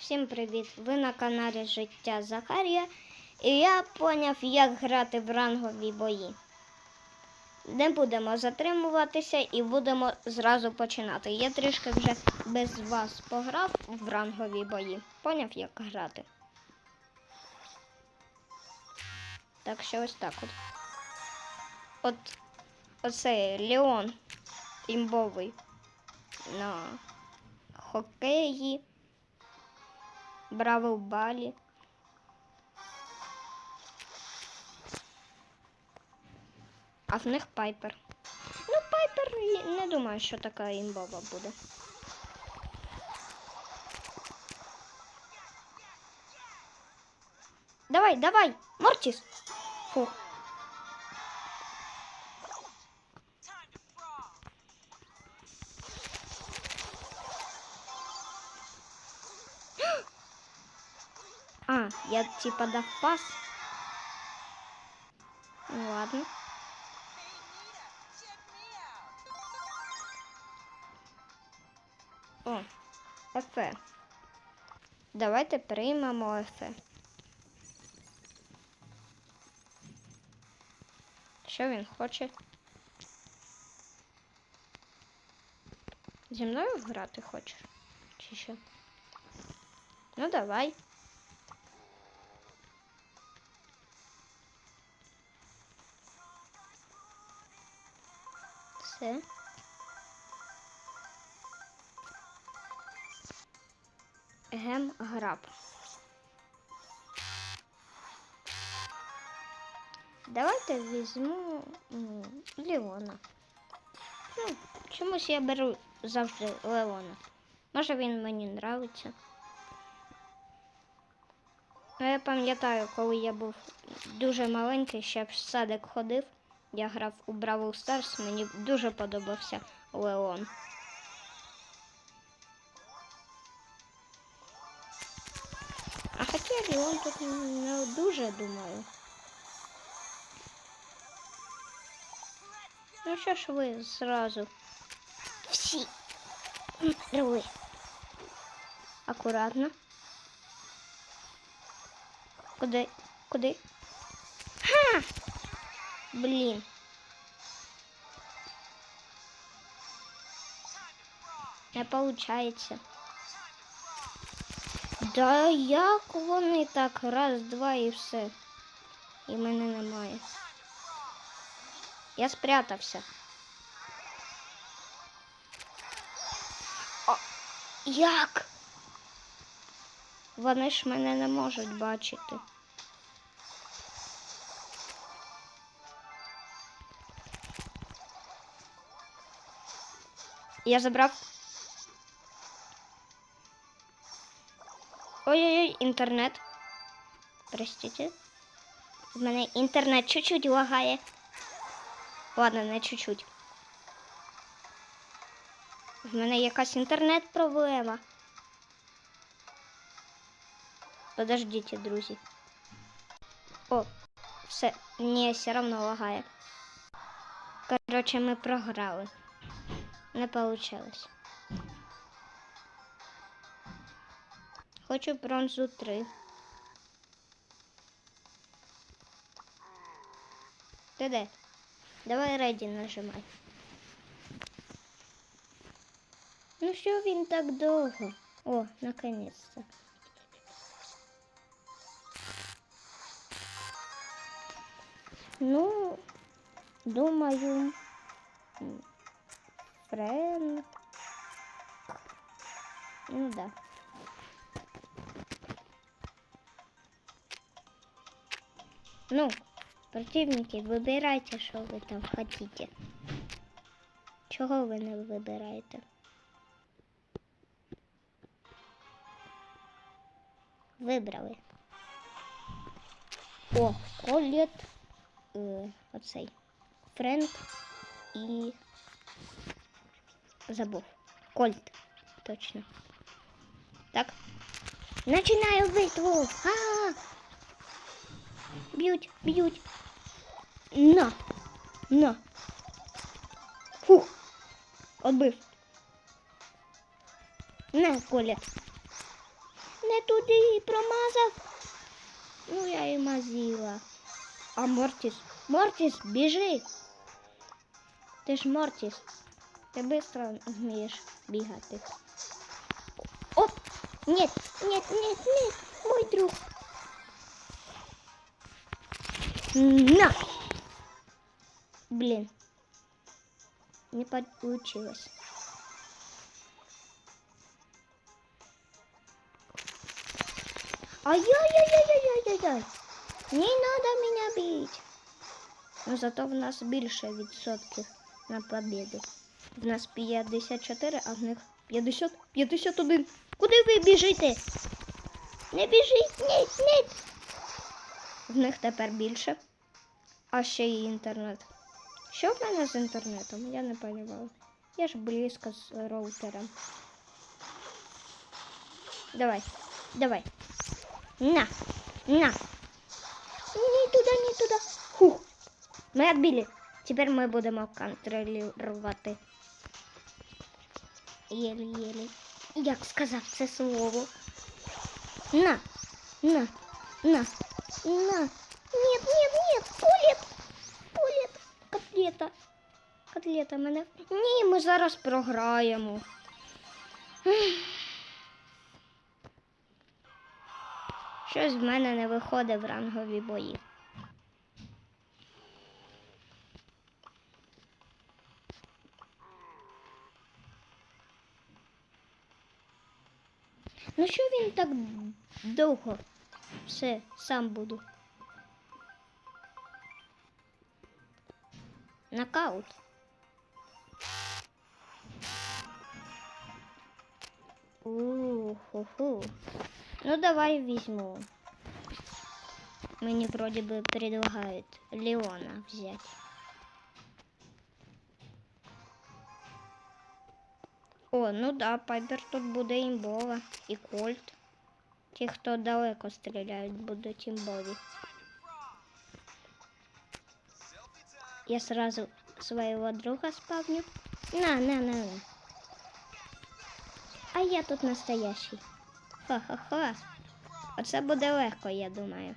Всім привіт! Ви на каналі Життя Захарія. І я поняв, як грати в рангові бої. Не будемо затримуватися і будемо зразу починати. Я трішки вже без вас пограв в рангові бої. Поняв, як грати. Так що ось так от. От оцей Леон імбовий на хокеї. Бравл Балі. А в них Пайпер. Ну, Пайпер не думаю, що така імбова буде. Давай, давай, Мортіс. Фух. Я типа дав пас. Ну ладно. О, Ефе. Давайте приймемо Ефе. Що він хоче? Зі мною грати хочеш? Чи що? Ну давай. Все. Гем граб. Давайте візьму Леона. Ну, чомусь я беру завжди Леона. Може він мені нравиться. Ну, я пам'ятаю, коли я був дуже маленький, ще в садик ходив. Я грав у Бравл Старс, мені дуже подобався Леон. А хоча Леон тут не дуже думаю. Ну що ж ви зразу? Всі. Рви. Акуратно. Куди? Куди? Ха! Блін. Не получається. Да як вони так? Раз, два і все. І мене немає. Я спрятався. О, як? Вони ж мене не можуть бачити. Я забрав. Ой-ой-ой, інтернет. Простите. В мене інтернет чуть-чуть лагає. Ладно, не чуть-чуть. В мене якась інтернет-проблема. Подождите, друзі. О, все. Ні, все одно лагає. Коротше, ми програли. Не получилось. Хочу бронзу 3. Ти де? Давай реді нажимай. Ну що він так довго? О, наконец-то. Ну, думаю, м, Фрэнк. Ну да. Ну, противники, вибирайте, що ви там хотите. Чого ви не вибираєте? Вибрали. О, колет. Е, оцей. Френк і забув. Кольт. Точно. Так. Начинаю битву. А -а -а! Б'ють, б'ють. На. На. Фух. Отбив. Колет. Не не туди промазав. Ну, я і мазила. А Мортіс, Мортіс, біжи. Ти ж Мортіс. Ти швидко вмієш бігати. Оп! Нет, нет, нет, нет, мой друг. На! Блин. Не получилось. Ай-яй-яй-яй-яй-яй-яй. Не надо меня бить. Но зато в нас більше відсотків на победу. В нас 54, а в них 50, 51. Куди ви біжите? Не біжіть, ні, ні. В них тепер більше. А ще й інтернет. Що в мене з інтернетом? Я не розумію. Я ж близько з роутером. Давай, давай. На, на. Ні, туди, ні туди. Хух. Ми відбили. Тепер ми будемо контролювати. Єлі-єлі. Як сказав це слово? На, на, на, на. Нет, нет, нет, Полет, Полет, котлета. Котлета мене. Ні, ми зараз програємо. Щось в мене не виходить в рангові бої. Ну що він так довго? Все, сам буду. Нокаут. Уху. Ну давай возьму. Мне вроде бы предлагают Леона взять. О, ну да, Пайпер тут буде імбова. І Кольт. Ті, хто далеко стріляють, будуть імбові. Я сразу своего друга спавню. На, на, на, на. А я тут настоящий. Ха-ха-ха. Оце буде легко, я думаю.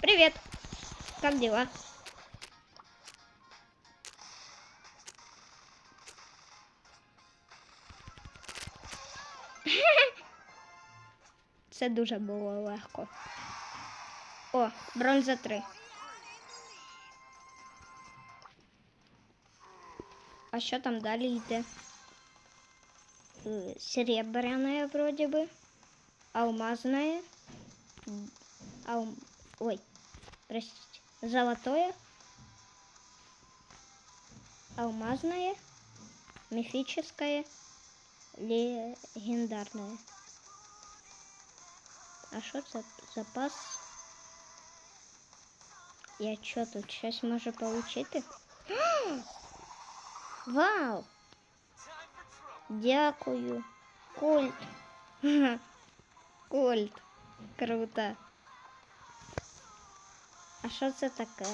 Привет! Как дела? Це дуже було легко. О, бронза 3. А що там далі йде? Серебряная вроде бы. Алмазная. М, Ой, простите. Золотое. Алмазное. Мифическое. Легендарное. А що це запас? Я що тут щось можу получити? Вау! Дякую. Кольт. Ха. Кольт. Круто. А що це таке?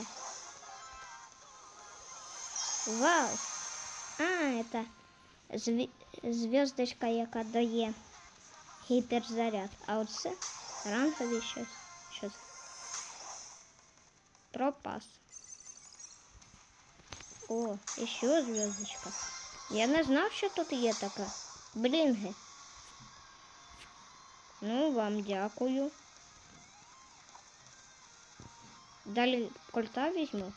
Вау! А, это зві... зв'язочка, яка дає гіперзаряд. А оце рангові щось. Щось. Пропас. О, еще звездочка. Я не знав, що тут є така. Блінги. Ну, вам дякую. Далі кольта візьму.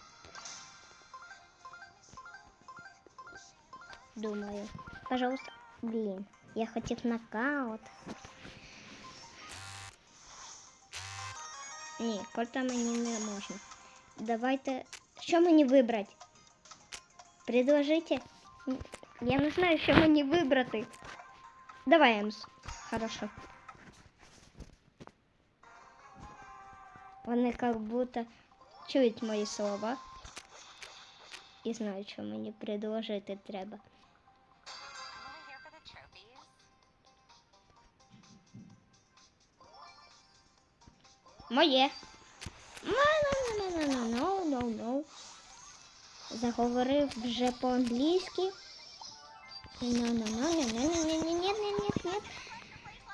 Думаю. Пожалуйста. Блін, я хотів нокаут. Ні, кольта мені не можна. Давайте. Що мені вибрати? Предложите. М, Я не знаю, що мені вибрати. Давай, Емс. Хорошо. Вони как будто чують мої слова і знають, що мені предложити треба. Моє. No, no, no, no. Заговорив вже по-англійськи. Ну,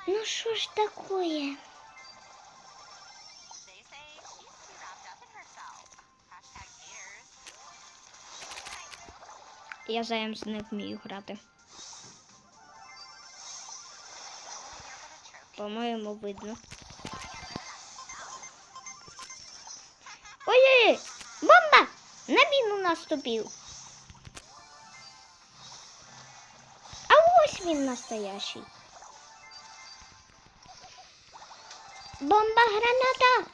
ну, что ж такое? Я Займс не вмію грати. По-моєму, видно. Бомба! На міну наступив. А ось він настоящий. Бомба граната.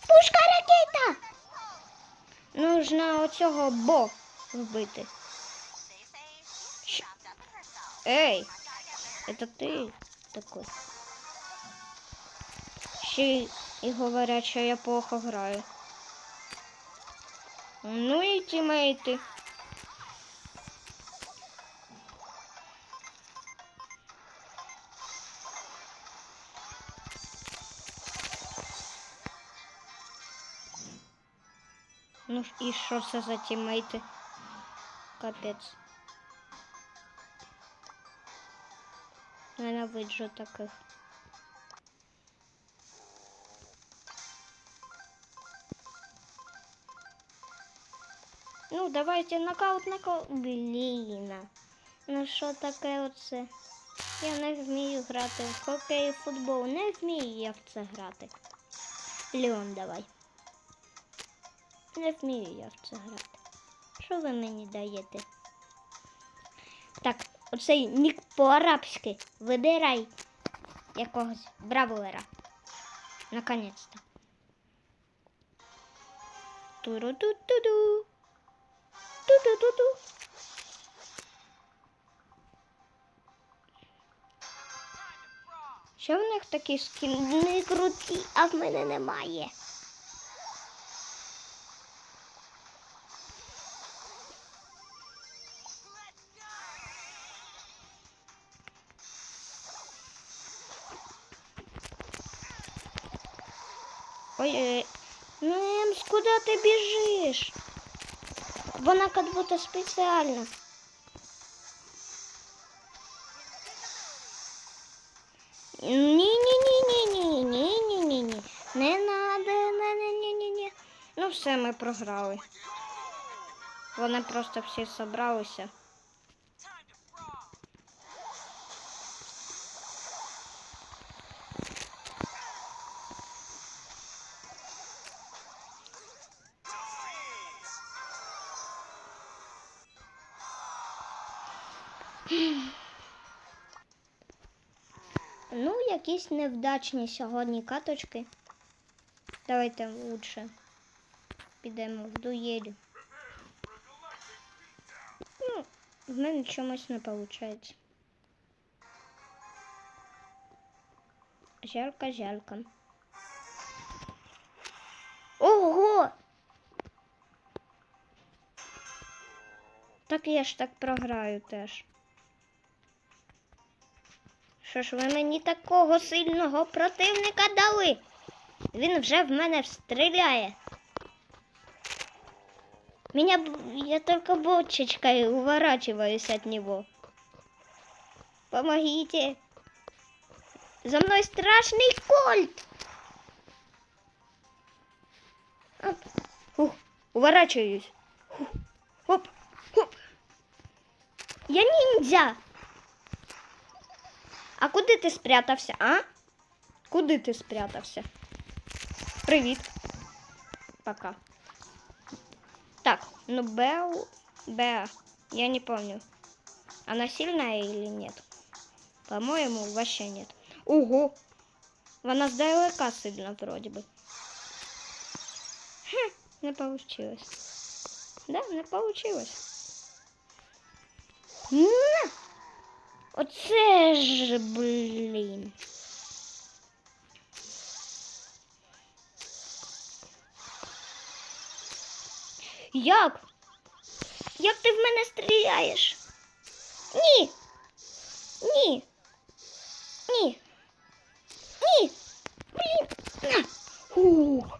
Пушка ракета. Нужно оцього бо вбити. Щ... Ей, це ти такий. Ще й говорять, що я плохо граю. Ну и тиммейты. Ну и что за тиммейты? Капец. Наверное, выджу таких. Ну, давайте нокаут, нокаут. Блін. Ну що таке оце? Я не вмію грати в хокей, в футбол. Не вмію я в це грати. Леон, давай. Не вмію я в це грати. Що ви мені даєте? Так, оцей нік по-арабськи. Видирай якогось бравлера. Наконець-то. Туру-ту-ту-ду. Ту-ту-ту-ту. Що в них такі скіни круті, а в мене немає. Ой, ой, ну Эмс, куда ты бежишь? Вона как будто специально. Ні-ні-ні-ні-ні-ні-ні-ні. Не надо, не-ні-ні-ні. Ну все, ми програли. Вони просто всі зібралися. Якісь невдачні сьогодні каточки. Давайте лучше підемо в дуелі. Ну, в мене чомусь не виходить. Жалька, жалька. Ого! Так я ж так програю теж. Що ж ви мені такого сильного противника дали? Він вже в мене стріляє. Меня, я только бочечкой уворачиваюсь от него. Помогите. За мной страшный кольт. Уворачиваюсь. Фух. Оп, оп. Я ниндзя. А куди ти спрятався, а? Куди ти спрятався? Привіт. Пока. Так, ну Беу... Беа. Я не помню. Она сильная или нет? По-моему, вообще нет. Ого! Вона сдалека сильно вроде бы. Хм, не получилось. Да, не получилось. На! Оце ж, блін. Як? Як ти в мене стріляєш? Ні. Ні. Ні. Ні. Блін. На. Ух.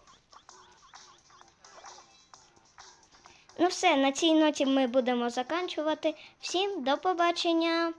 Ну все, на цій ноті ми будемо заканчувати. Всім до побачення!